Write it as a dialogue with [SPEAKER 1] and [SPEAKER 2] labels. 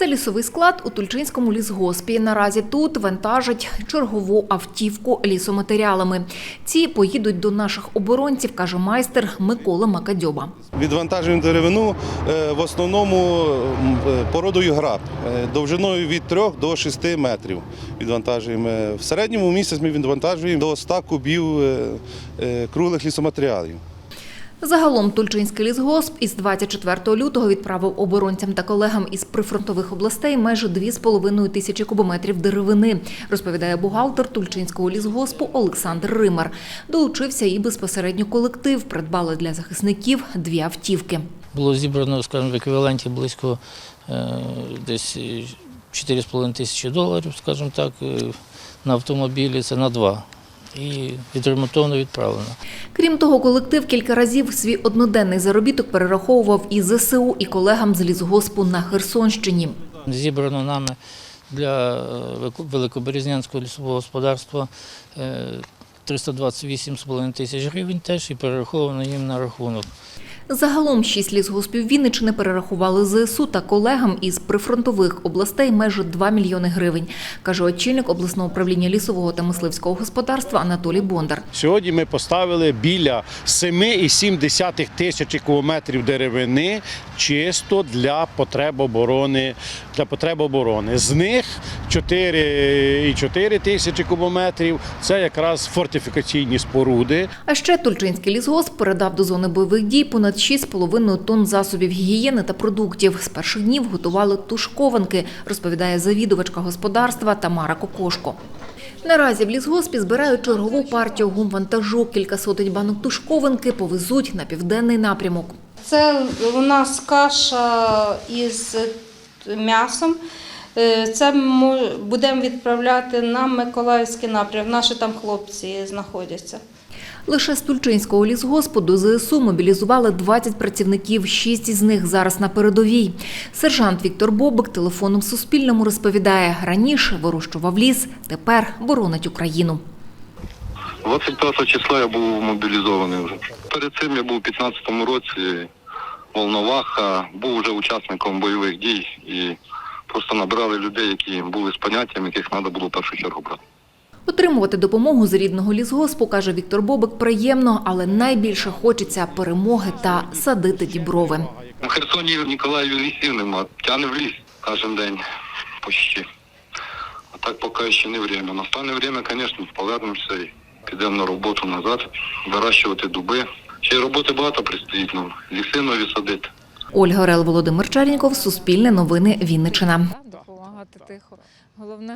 [SPEAKER 1] Це лісовий склад у Тульчинському лісгоспі. Наразі тут вантажать чергову автівку лісоматеріалами. Ці поїдуть до наших оборонців, каже майстер Микола Макадьоба.
[SPEAKER 2] Відвантажуємо деревину е, в основному е, породою граб, е, довжиною від 3 до 6 метрів. Відвантажуємо. В середньому місяць ми відвантажуємо до 100 кубів круглих лісоматеріалів.
[SPEAKER 1] Загалом Тульчинський лісгосп із 24 лютого відправив оборонцям та колегам із прифронтових областей майже 2,5 тисячі кубометрів деревини, розповідає бухгалтер Тульчинського лісгоспу Олександр Римар. Долучився і безпосередньо колектив. Придбали для захисників дві автівки.
[SPEAKER 3] Було зібрано, скажімо, в еквіваленті близько е, десь е, 4,5 тисячі доларів, скажімо так, е, на автомобілі це на два. І відремонтовано відправлено.
[SPEAKER 1] Крім того, колектив кілька разів свій одноденний заробіток перераховував і ЗСУ, і колегам з лісгоспу на Херсонщині.
[SPEAKER 3] Зібрано нами для е, Великоберезнянського лісового господарства е, 328,5 тисяч гривень теж і перераховано їм на рахунок.
[SPEAKER 1] Загалом шість лісгоспів Вінничини перерахували ЗСУ та колегам із прифронтових областей майже 2 мільйони гривень, каже очільник обласного управління лісового та мисливського господарства Анатолій Бондар.
[SPEAKER 4] Сьогодні ми поставили біля 7,7 тисячі кубометрів деревини чисто для потреб оборони. Для потреб оборони. З них 4,4 тисячі кубометрів це якраз фортифікаційні споруди.
[SPEAKER 1] А ще Тульчинський лісгосп передав до зони бойових дій понад 6,5 тонн засобів гігієни та продуктів. З перших днів готували тушкованки, розповідає завідувачка господарства Тамара Кокошко. Наразі в лісгоспі збирають чергову партію гумвантажу. Кілька сотень банок тушкованки повезуть на південний напрямок.
[SPEAKER 5] Це у нас каша із м'ясом. Е, Це мо- будемо відправляти на Миколаївський напрям. Наші там хлопці знаходяться.
[SPEAKER 1] Лише з Тульчинського лісгоспу до ЗСУ мобілізували 20 працівників, шість із них зараз на передовій. Сержант Віктор Бобик телефоном Суспільному розповідає, раніше вирощував ліс, тепер боронить Україну.
[SPEAKER 6] 25 числа я був мобілізований вже. Перед цим я був у 15-му році Волноваха, був вже учасником бойових дій і просто набирали людей, які були з поняттям, яких треба було в першу чергу брати.
[SPEAKER 1] Отримувати допомогу з рідного лісгоспу, каже Віктор Бобик, приємно, але найбільше хочеться перемоги та садити діброви.
[SPEAKER 6] У Херсоні Ніколаєві лісів нема, тяне в ліс кожен день почти. А так поки ще не время. Настане время, звісно, повернемося і підемо на роботу назад, вирощувати дуби. Ще й роботи багато предстоїть нам. Ліси нові садити.
[SPEAKER 1] Ольга Орел, Володимир Черніков, Суспільне новини, Вінниччина.